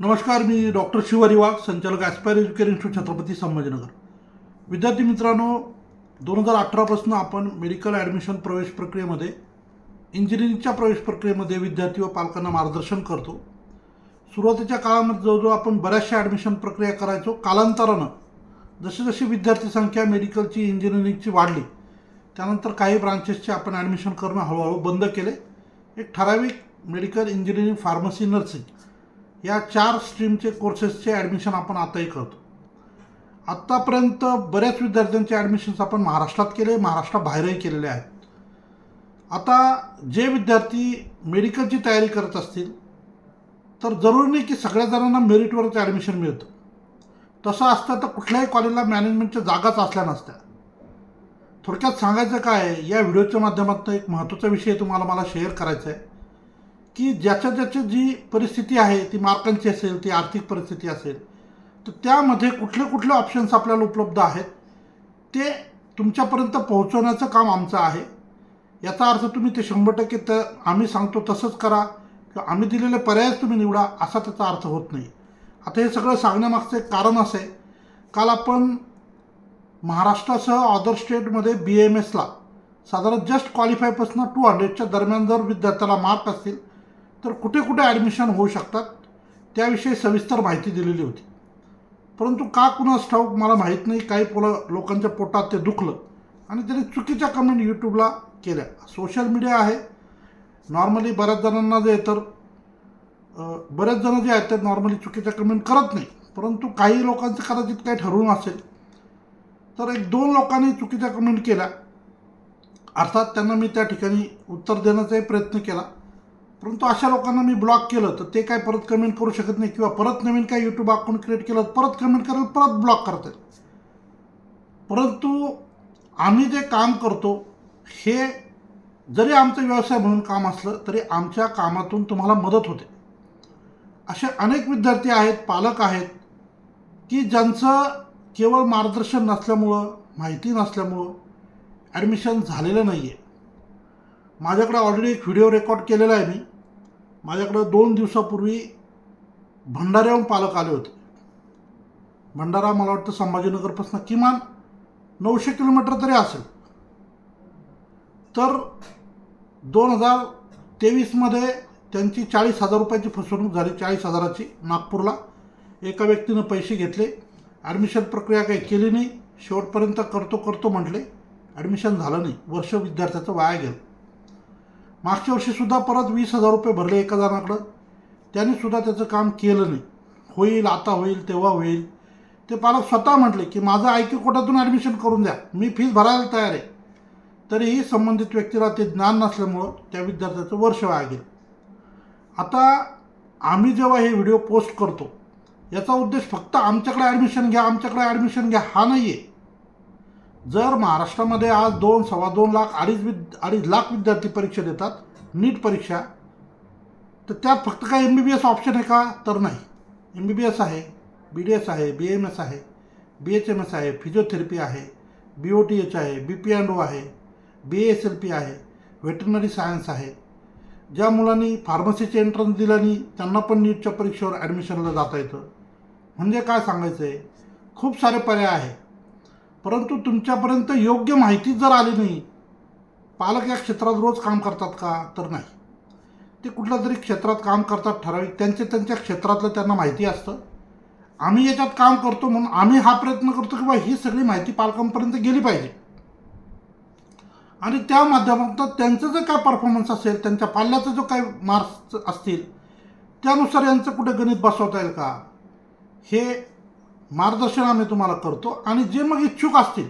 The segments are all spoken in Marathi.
नमस्कार मी डॉक्टर शिवारी वाघ संचालक aspire educare institute Chhatrapati Sambhajinagar. विद्यार्थी मित्रांनो दोन हजार अठरापासून आपण मेडिकल ॲडमिशन प्रवेश प्रक्रियेमध्ये इंजिनिअरिंगच्या प्रवेश प्रक्रियेमध्ये विद्यार्थी व पालकांना मार्गदर्शन करतो. सुरुवातीच्या काळामध्ये जवळजवळ आपण बऱ्याचशा ॲडमिशन प्रक्रिया करायचो. कालांतरानं जशी जशी विद्यार्थी संख्या मेडिकलची इंजिनिअरिंगची वाढली त्यानंतर काही ब्रांचेसचे आपण ॲडमिशन करणं हळूहळू बंद केले. एक ठराविक मेडिकल इंजिनिअरिंग फार्मसी नर्सिंग या चार स्ट्रीमचे कोर्सेसचे ॲडमिशन आपण आताही करतो. आत्तापर्यंत बऱ्याच विद्यार्थ्यांचे ॲडमिशन्स आपण महाराष्ट्रात केले महाराष्ट्राबाहेरही केलेले आहेत. आता जे विद्यार्थी मेडिकलची तयारी करत असतील तर जरुरी नाही की सगळ्या जणांना मेरिटवरच ॲडमिशन मिळतं. तसं असतं तर कुठल्याही कॉलेजला मॅनेजमेंटच्या जागाच असल्या नसत्या. थोडक्यात सांगायचं काय या व्हिडिओच्या माध्यमातून एक महत्त्वाचा विषय तुम्हाला मला शेअर करायचा आहे. की ज्याच्या ज्याची जी परिस्थिती आहे ती मार्कांची असेल ती आर्थिक परिस्थिती असेल तर त्यामध्ये कुठले कुठले ऑप्शन्स आपल्याला उपलब्ध आहेत ते तुमच्यापर्यंत पोहोचवण्याचं काम आमचं आहे. याचा अर्थ तुम्ही ते शंभर टक्के तर आम्ही सांगतो तसंच करा किंवा आम्ही दिलेले पर्यायच तुम्ही निवडा असा त्याचा अर्थ होत नाही. आता हे सगळं सांगण्यामागचं एक कारण असं आहे काल आपण महाराष्ट्रासह अदर स्टेटमध्ये बी एम एसला साधारण जस्ट क्वालिफायपासून टू हंड्रेडच्या दरम्यान जर विद्यार्थ्याला मार्क असतील तर कुठे कुठे ॲडमिशन होऊ शकतात त्याविषयी सविस्तर माहिती दिलेली होती. परंतु का कुणास ठाऊक मला माहीत नाही काही पोलं लोकांच्या पोटात ते दुखलं आणि त्यांनी चुकीच्या कमेंट यूट्यूबला केल्या. सोशल मीडिया आहे. नॉर्मली बऱ्याच जणांना जे तर बरेच जण जे आहेत ते नॉर्मली चुकीच्या कमेंट करत नाही. परंतु काही लोकांचं कदाचित काही ठरवून असेल तर एक दोन लोकांनी चुकीच्या कमेंट केल्या. अर्थात त्यांना मी त्या ठिकाणी उत्तर देण्याचाही प्रयत्न केला. परंतु अशा लोकांना मी ब्लॉक केलं तर ते काय परत कमेंट करू शकत नाही किंवा परत नवीन काय यूट्यूब अकाउंट क्रिएट केलं परत कमेंट करेल परत ब्लॉक करतात. परंतु आम्ही जे काम करतो हे जरी आमचं व्यवसाय म्हणून काम असलं तरी आमच्या कामातून तुम्हाला मदत होते. असे अनेक विद्यार्थी आहेत पालक आहेत की ज्यांचं केवळ मार्गदर्शन नसल्यामुळं माहिती नसल्यामुळं ॲडमिशन झालेलं नाही आहे माझ्याकडे ऑलरेडी एक व्हिडिओ रेकॉर्ड केलेला आहे मी. माझ्याकडं दोन दिवसापूर्वी भंडाऱ्याहून पालक आले होते. भंडारा मला वाटतं संभाजीनगरपासून किमान नऊशे किलोमीटर तरी असेल. तर दोन हजार तेवीसमध्ये त्यांची चाळीस हजार रुपयाची फसवणूक झाली चाळीस हजाराची नागपूरला. एका व्यक्तीनं पैसे घेतले. ॲडमिशन प्रक्रिया काही केली नाही. शेवटपर्यंत करतो करतो म्हटले. ॲडमिशन झालं नाही. वर्ष विद्यार्थ्याचं वाया गेलं. मागच्या वर्षीसुद्धा परत वीस हजार रुपये भरले एका जणाकडं त्यांनीसुद्धा त्याचं काम केलं नाही. होईल आता होईल तेव्हा होईल. ते पालक स्वतः म्हटले की माझं आय क्यू कोटातून ॲडमिशन करून द्या. मी फीज भरायला तयार आहे. तरीही संबंधित व्यक्तीला ते ज्ञान नसल्यामुळं त्या विद्यार्थ्याचं वर्ष वाया गेलं. आता आम्ही जेव्हा हे व्हिडिओ पोस्ट करतो याचा उद्देश फक्त आमच्याकडे ॲडमिशन घ्या आमच्याकडे ॲडमिशन घ्या हा नाही आहे जर महाराष्ट्रामध्ये आज दोन सव्वा दोन लाख अडीच विद अडीच लाख विद्यार्थी परीक्षा देतात नीट परीक्षा तर त्यात फक्त काय M B B S option आहे का? तर नाही. एम बी बी एस आहे बी डी एस आहे बी एम एस आहे बी एच एम एस आहे फिजिओथेरपी आहे बी ओ टी एच आहे बी पी अँड ओ आहे बी एस एल पी आहे व्हेटरनरी सायन्स आहे. ज्या मुलांनी फार्मसीचे एंट्रन्स दिल्याने त्यांना पण नीटच्या परीक्षेवर ॲडमिशनला जाता येतं. म्हणजे काय सांगायचं आहे खूप सारे पर्याय आहे परंतु तुमच्यापर्यंत योग्य माहिती जर आली नाही पालक या क्षेत्रात रोज काम करतात का? तर नाही. ते कुठल्या तरी क्षेत्रात काम करतात ठराविक त्यांचे त्यांच्या क्षेत्रातलं त्यांना माहिती असतं. आम्ही याच्यात काम करतो म्हणून आम्ही हा प्रयत्न करतो की बा ही सगळी माहिती पालकांपर्यंत गेली पाहिजे. आणि त्या माध्यमातून त्यांचं जे काय परफॉर्मन्स असेल त्यांच्या पाल्याचा जो काय मार्क्स असतील त्यानुसार यांचं कुठे गणित बसवता येईल का? हे मार्गदर्शन आम्ही तुम्हाला करतो आणि जे मग इच्छुक असतील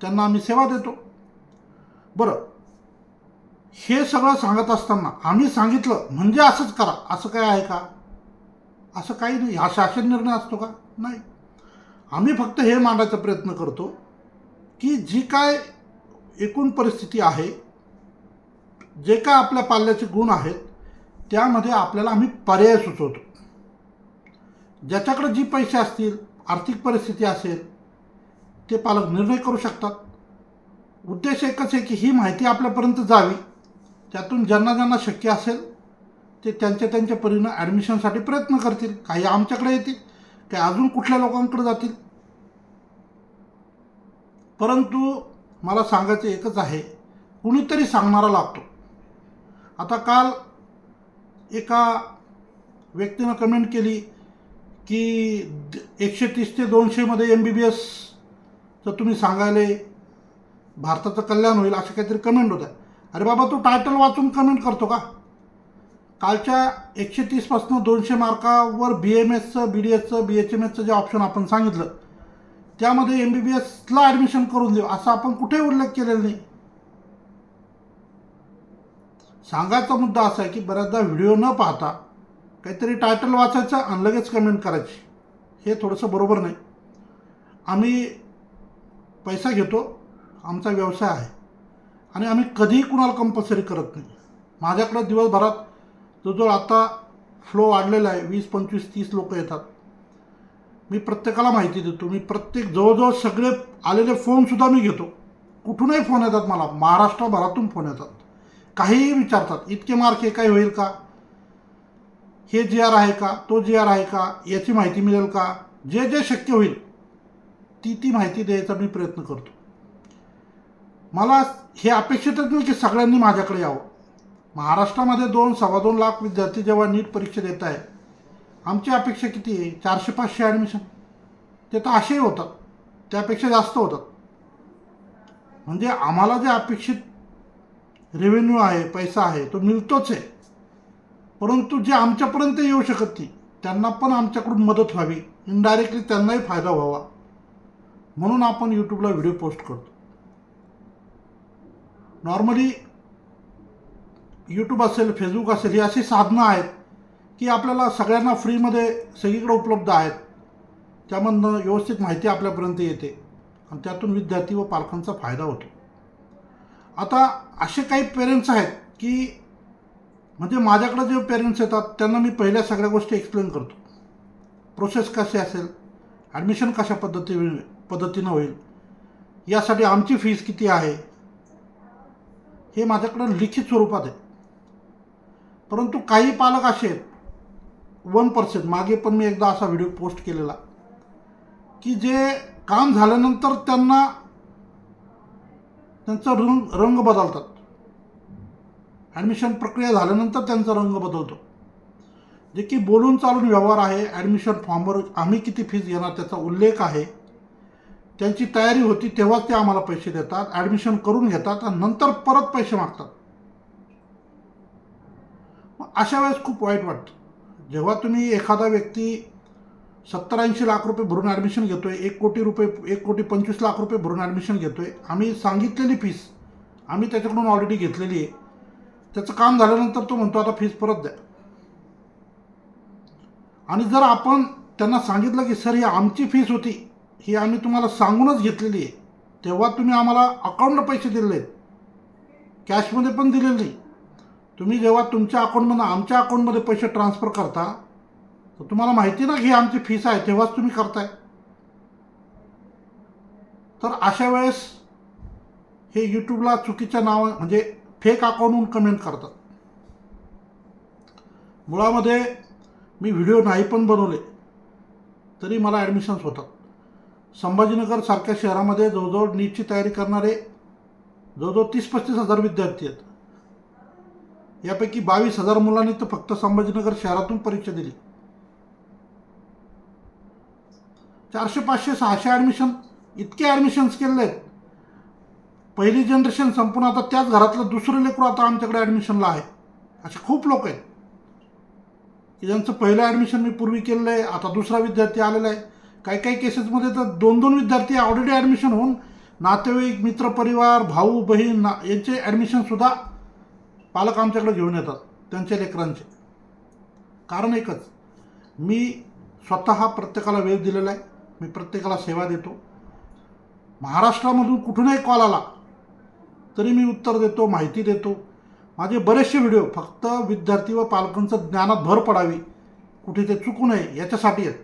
त्यांना आम्ही सेवा देतो. बरं हे सगळं सांगत असताना आम्ही सांगितलं म्हणजे असंच करा. असं काय आहे का? असं काही नाही. हा शासन निर्णय असतो का? नाही. आम्ही फक्त हे मांडायचा प्रयत्न करतो की जी काय एकूण परिस्थिती आहे जे काय आपल्या पाल्याचे गुण आहेत त्यामध्ये आपल्याला आम्ही पर्याय सुचवतो. ज्याच्याकडे जी पैसे असतील आर्थिक परिस्थिती असेल ते पालक निर्णय करू शकतात. उद्देश एकच आहे की ही माहिती आपल्यापर्यंत जावी. त्यातून ज्यांना ज्यांना शक्य असेल ते त्यांच्या त्यांच्या परीनं ॲडमिशनसाठी प्रयत्न करतील. काही आमच्याकडे येतील काही अजून कुठल्या लोकांकडे जातील. परंतु मला सांगायचं एकच आहे कुणीतरी सांगणारा लागतो. आता काल एका व्यक्तीनं कमेंट केली की द- एकशे तीस ते दोनशेमध्ये एम बी बी एसचं तुम्ही सांगायले भारताचं कल्याण होईल अशा काहीतरी कमेंट होत्या. अरे बाबा तू टायटल वाचून कमेंट करतो का? कालच्या एकशे तीसपासून दोनशे मार्कावर बी एम एसचं बी डी एसचं बी एच एम एसचं जे ऑप्शन आपण सांगितलं त्यामध्ये एम बी बी एसला ॲडमिशन करून देऊ असा आपण कुठे उल्लेख केलेला नाही. सांगायचा मुद्दा असा आहे की बऱ्याचदा व्हिडिओ न पाहता काहीतरी टायटल वाचायचं आणि लगेच कमेंट करायची. हे थोडंसं बरोबर नाही. आम्ही पैसा घेतो आमचा व्यवसाय आहे. आणि आम्ही कधीही कुणाला कंपल्सरी करत नाही. माझ्याकडं दिवसभरात जवळजवळ आता फ्लो वाढलेला आहे. वीस पंचवीस तीस लोक येतात. मी प्रत्येकाला माहिती देतो. मी प्रत्येक जवळजवळ सगळे आलेले फोनसुद्धा मी घेतो. कुठूनही फोन येतात मला. महाराष्ट्रभरातून फोन येतात. काहीही विचारतात. इतके मार्क हे काही होईल का? हे जी आर आहे का? तो जी आर आहे का? याची माहिती मिळेल का? जे जे शक्य होईल ती ती माहिती द्यायचा मी प्रयत्न करतो. मला हे अपेक्षितच नाही की सगळ्यांनी माझ्याकडे यावं. महाराष्ट्रामध्ये दोन सव्वा दोन लाख विद्यार्थी जेव्हा नीट परीक्षा देत आहे आमची अपेक्षा किती आहे? चारशे पाचशे ॲडमिशन ते तर असेही होतात. त्यापेक्षा जास्त होतात. म्हणजे आम्हाला जे अपेक्षित रेव्हेन्यू आहे पैसा आहे तो मिळतोच आहे. परंतु जे आमच्यापर्यंत येऊ शकत नाही त्यांना पण आमच्याकडून मदत व्हावी. इनडायरेक्टली त्यांनाही फायदा व्हावा. म्हणून आपण यूट्यूबला व्हिडिओ पोस्ट करतो. नॉर्मली यूट्यूब असेल फेसबुक असेल ही अशी साधनं आहेत की आपल्याला सगळ्यांना फ्रीमध्ये सगळीकडे उपलब्ध आहेत. त्यामधनं व्यवस्थित माहिती आपल्यापर्यंत येते. आणि त्यातून विद्यार्थी व पालकांचा फायदा होतो. आता असे काही पेरेंट्स आहेत की म्हणजे माझ्याकडे जे पेरेंट्स येतात त्यांना मी पहिल्या सगळ्या गोष्टी एक्सप्लेन करतो. प्रोसेस कशी असेल? ॲडमिशन कशा पद्धती पद्धतीनं होईल? यासाठी आमची फीस किती आहे? हे माझ्याकडं लिखित स्वरूपात आहे. परंतु काही पालक असे आहेत वन पर्सेंट मागे पण मी एकदा असा व्हिडिओ पोस्ट केलेला की जे काम झाल्यानंतर त्यांना त्यांचा रंग रंग बदलतात. ॲडमिशन प्रक्रिया झाल्यानंतर त्यांचा रंग बदलतो. जे की बोलून चालून व्यवहार आहे ॲडमिशन फॉर्मवर आम्ही किती फीज घेणार त्याचा उल्लेख आहे. त्यांची तयारी होती तेव्हाच ते आम्हाला पैसे देतात ॲडमिशन करून घेतात आणि नंतर परत पैसे मागतात. मग अशा वेळेस खूप वाईट वाटतं. जेव्हा तुम्ही एखादा व्यक्ती सत्तर ऐंशी लाख रुपये भरून ॲडमिशन घेतो आहे एक कोटी रुपये एक कोटी पंचवीस लाख रुपये भरून ॲडमिशन घेतो आहे आम्ही सांगितलेली फीस आम्ही त्याच्याकडून ऑलरेडी घेतलेली आहे. त्याचं काम झाल्यानंतर तो म्हणतो आता फीस परत द्या. आणि जर आपण त्यांना सांगितलं की सर ही आमची फीस होती ही आम्ही तुम्हाला सांगूनच घेतलेली आहे तेव्हा तुम्ही आम्हाला अकाउंटला पैसे दिलेले आहेत. कॅशमध्ये पण दिलेले नाही. तुम्ही जेव्हा तुमच्या अकाउंटमधून आमच्या अकाउंटमध्ये पैसे ट्रान्सफर करता तर तुम्हाला माहिती ना की ही आमची फीस आहे तेव्हाच तुम्ही करताय. तर अशा वेळेस हे यूट्यूबला चुकीच्या नाव म्हणजे फेक अकाउंटहून कमेंट करतात. मुळामध्ये मी व्हिडिओ नाही पण बनवले तरी मला ॲडमिशन्स होतात. संभाजीनगर सारख्या शहरामध्ये जवळजवळ नीटची तयारी करणारे जवळजवळ तीस पस्तीस हजार विद्यार्थी आहेत. यापैकी बावीस हजार मुलांनी तर फक्त संभाजीनगर शहरातून परीक्षा दिली. चारशे पाचशे सहाशे ॲडमिशन इतके ॲडमिशन्स केलेले आहेत. पहिली जनरेशन संपून आता त्याच घरातलं दुसरं लेकरू आता आमच्याकडे ॲडमिशनला आहे. असे खूप लोक आहेत. की ज्यांचं पहिलं ॲडमिशन मी पूर्वी केलेलं आहे आता दुसरा विद्यार्थी आलेला आहे. काही काही केसेसमध्ये तर दोन दोन विद्यार्थी ऑलरेडी ॲडमिशन होऊन नातेवाईक मित्रपरिवार भाऊ बहीण ना यांचे ॲडमिशनसुद्धा पालक आमच्याकडे घेऊन येतात त्यांच्या लेकरांचे. कारण एकच मी स्वतः प्रत्येकाला वेळ दिलेला आहे. मी प्रत्येकाला सेवा देतो. महाराष्ट्रामधून कुठूनही कॉल आला तरी मी उत्तर देतो माहिती देतो. माझे बरेचसे व्हिडिओ फक्त विद्यार्थी व पालकांचं ज्ञानात भर पडावी. कुठे ते चुकू नये याच्यासाठी आहेत.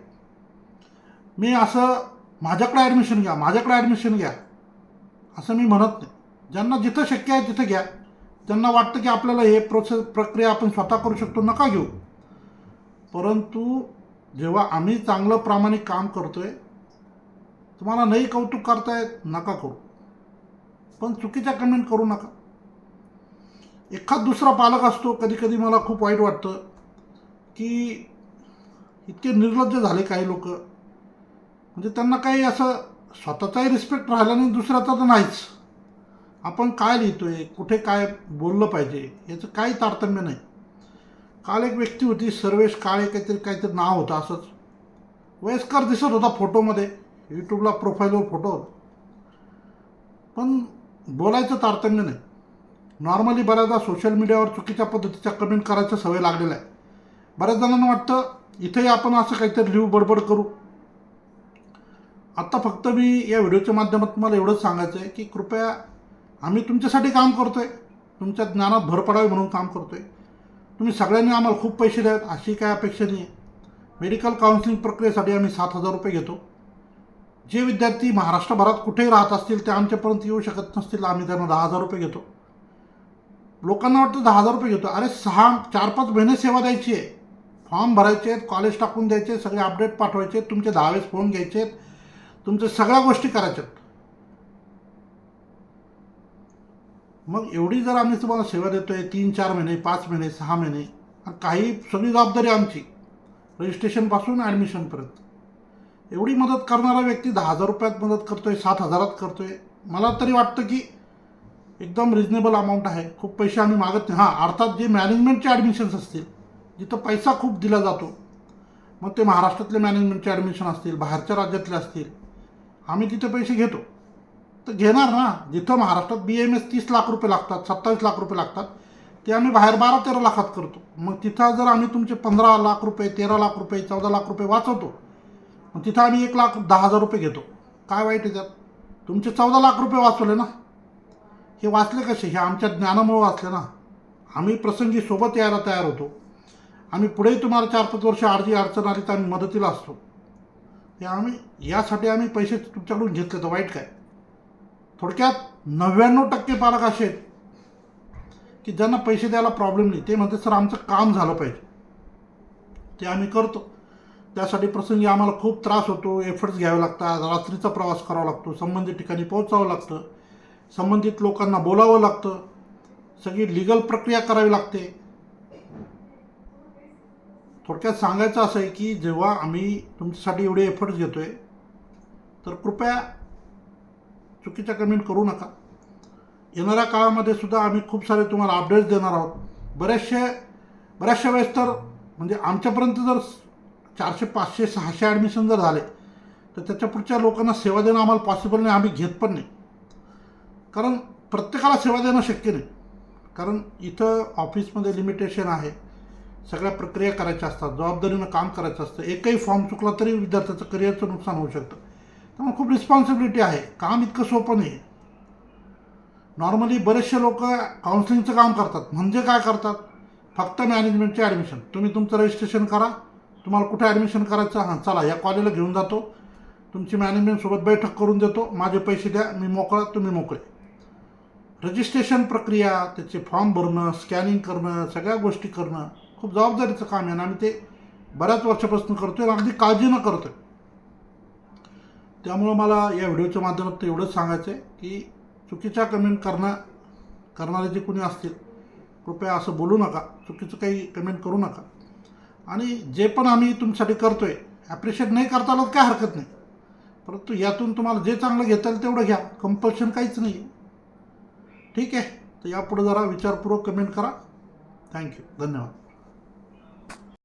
मी असं माझ्याकडे ॲडमिशन घ्या माझ्याकडे ॲडमिशन घ्या असं मी म्हणत नाही. ज्यांना जिथं शक्य आहे तिथं घ्या. त्यांना वाटतं की आपल्याला हे प्रोसेस प्रक्रिया आपण स्वतः करू शकतो नका घेऊ. परंतु जेव्हा आम्ही चांगलं प्रामाणिक काम करतोय तुम्हाला नाही कौतुक करतायत नका करू. पण चुकीच्या कमेंट करू नका. एखाद दुसरा पालक असतो कधी कधी मला खूप वाईट वाटतं की इतके निर्लज्ज झाले काही लोक. म्हणजे त्यांना काही असं स्वतःचाही रिस्पेक्ट राहिला नाही दुसऱ्याचा तर नाहीच. आपण काय लिहितोय कुठे काय बोललं पाहिजे याचं काही तारतम्य नाही. काल एक व्यक्ती होती सर्वेश काळे काहीतरी काहीतरी नाव होतं असंच. वयस्कर दिसत होता फोटोमध्ये यूट्यूबला प्रोफाईलवर फोटो होता. पण बोलायचं तारतम्य नाही. नॉर्मली बऱ्याचदा सोशल मीडियावर चुकीच्या पद्धतीच्या कमेंट करायचं सवय लागलेल्या आहे. बऱ्याच जणांना वाटतं इथेही आपण असं काहीतरी लिहू बडबड करू. आत्ता फक्त मी या व्हिडिओच्या माध्यमात तुम्हाला एवढंच सांगायचं आहे की कृपया आम्ही तुमच्यासाठी काम करतो आहे तुमच्या ज्ञानात भर पडावी म्हणून काम करतो आहे तुम्ही सगळ्यांनी आम्हाला खूप पैसे द्यावेत अशी काय अपेक्षा नाही आहे मेडिकल काउन्सिलिंग प्रक्रियेसाठी आम्ही सात हजार रुपये घेतो. जे विद्यार्थी महाराष्ट्रभरात कुठेही राहत असतील ते आमच्यापर्यंत येऊ शकत नसतील. आम्ही त्यांना दहा हजार रुपये घेतो. लोकांना वाटतं दहा हजार रुपये घेतो. अरे सहा चार पाच महिने सेवा द्यायची आहे. फॉर्म भरायचे आहेत कॉलेज टाकून द्यायचे सगळे अपडेट पाठवायचे तुमचे दहावेस फोन घ्यायचे आहेत तुमच्या सगळ्या गोष्टी करायच्या आहेत. मग एवढी जर आम्ही तुम्हाला सेवा देतो आहे तीन चार महिने पाच महिने सहा महिने काही सगळी जबाबदारी आमची रजिस्ट्रेशनपासून ॲडमिशनपर्यंत एवढी मदत करणारा व्यक्ती दहा हजार रुपयात मदत करतोय सात हजारात करतोय. मला तरी वाटतं की एकदम रिजनेबल अमाऊंट आहे. खूप पैसे आम्ही मागत नाही. हां अर्थात जे मॅनेजमेंटचे ॲडमिशन्स असतील जिथं पैसा खूप दिला जातो मग ते महाराष्ट्रातले मॅनेजमेंटचे ॲडमिशन असतील बाहेरच्या राज्यातले असतील आम्ही तिथे पैसे घेतो. तर घेणार ना. जिथं महाराष्ट्रात बी एम एस तीस लाख रुपये लागतात सत्तावीस लाख रुपये लागतात ते आम्ही बाहेर बारा तेरा लाखात करतो. मग तिथं जर आम्ही तुमचे पंधरा लाख रुपये तेरा लाख रुपये चौदा लाख रुपये वाचवतो आणि तिथं आम्ही एक लाख दहा हजार रुपये घेतो. काय वाईट आहे त्यात? तुमचे चौदा लाख रुपये वाचवले ना? हे वाचले कसे? हे आमच्या ज्ञानामुळे वाचले ना? आम्ही प्रसंगी सोबत यायला तयार होतो. आम्ही पुढेही तुम्हाला चार पाच वर्ष आरजी अडचण आली तर आम्ही मदतीला असतो. हे आम्ही यासाठी आम्ही पैसे तुमच्याकडून घेतले तर वाईट काय? थोडक्यात नव्याण्णव टक्के पालक असे आहेत की ज्यांना पैसे द्यायला प्रॉब्लेम नाही ते म्हणते सर आमचं काम झालं पाहिजे. ते आम्ही करतो. त्यासाठी प्रसंगी आम्हाला खूप त्रास होतो एफर्ट्स घ्यावे लागतात रात्रीचा प्रवास करावा लागतो संबंधित ठिकाणी पोहोचावं लागतं संबंधित लोकांना बोलावं लागतं सगळी लिगल प्रक्रिया करावी लागते. थोडक्यात सांगायचं असं आहे की जेव्हा आम्ही तुमच्यासाठी एवढे एफर्ट्स घेतो आहे तर कृपया चुकीच्या कमेंट करू नका. येणाऱ्या काळामध्ये सुद्धा आम्ही खूप सारे तुम्हाला अपडेट्स देणार आहोत. बरेचसे बऱ्याचशा वेळेस तर म्हणजे आमच्यापर्यंत जर चारशे पाचशे सहाशे ॲडमिशन जर झाले तर त्याच्या पुढच्या लोकांना सेवा देणं आम्हाला पॉसिबल नाही आम्ही घेत पण नाही. कारण प्रत्येकाला सेवा देणं शक्य नाही. कारण इथं ऑफिसमध्ये लिमिटेशन आहे. सगळ्या प्रक्रिया करायच्या असतात जबाबदारीनं काम करायचं असतं. एकही फॉर्म चुकला तरी विद्यार्थ्याचं करिअरचं नुकसान होऊ शकतं. त्यामुळे खूप रिस्पॉन्सिबिलिटी आहे. काम इतकं सोपं नाही नॉर्मली बरेचसे लोक काउन्सिलिंगचं काम करतात. म्हणजे काय करतात? फक्त मॅनेजमेंटचे ॲडमिशन तुम्ही तुमचं रजिस्ट्रेशन करा. तुम्हाला कुठे ॲडमिशन करायचं? हां चला या कॉलेजला घेऊन जातो. तुमची मॅनेजमेंटसोबत बैठक करून देतो. माझे पैसे द्या मी मोकळा तुम्ही मोकळे. रजिस्ट्रेशन प्रक्रिया त्याचे फॉर्म भरणं स्कॅनिंग करणं सगळ्या गोष्टी करणं खूप जबाबदारीचं काम आहे आणि आम्ही ते बऱ्याच वर्षापासून करतो आहे अगदी काळजीनं करतो आहे त्यामुळं मला या व्हिडिओच्या माध्यमातून एवढंच सांगायचं आहे की चुकीच्या कमेंट करणं करणारे जे कोणी असतील कृपया असं बोलू नका. चुकीचं काही कमेंट करू नका. आणि जे पण आम्ही तुमच्यासाठी करतो आहे ॲप्रिशिएट नाही करता आलं तर काय हरकत नाही. परंतु यातून तुम्हाला जे चांगलं घेता येईल तेवढं घ्या. कंपल्शन काहीच नाही ठीक आहे? तर यापुढे जरा विचारपूर्वक कमेंट करा. थँक्यू धन्यवाद.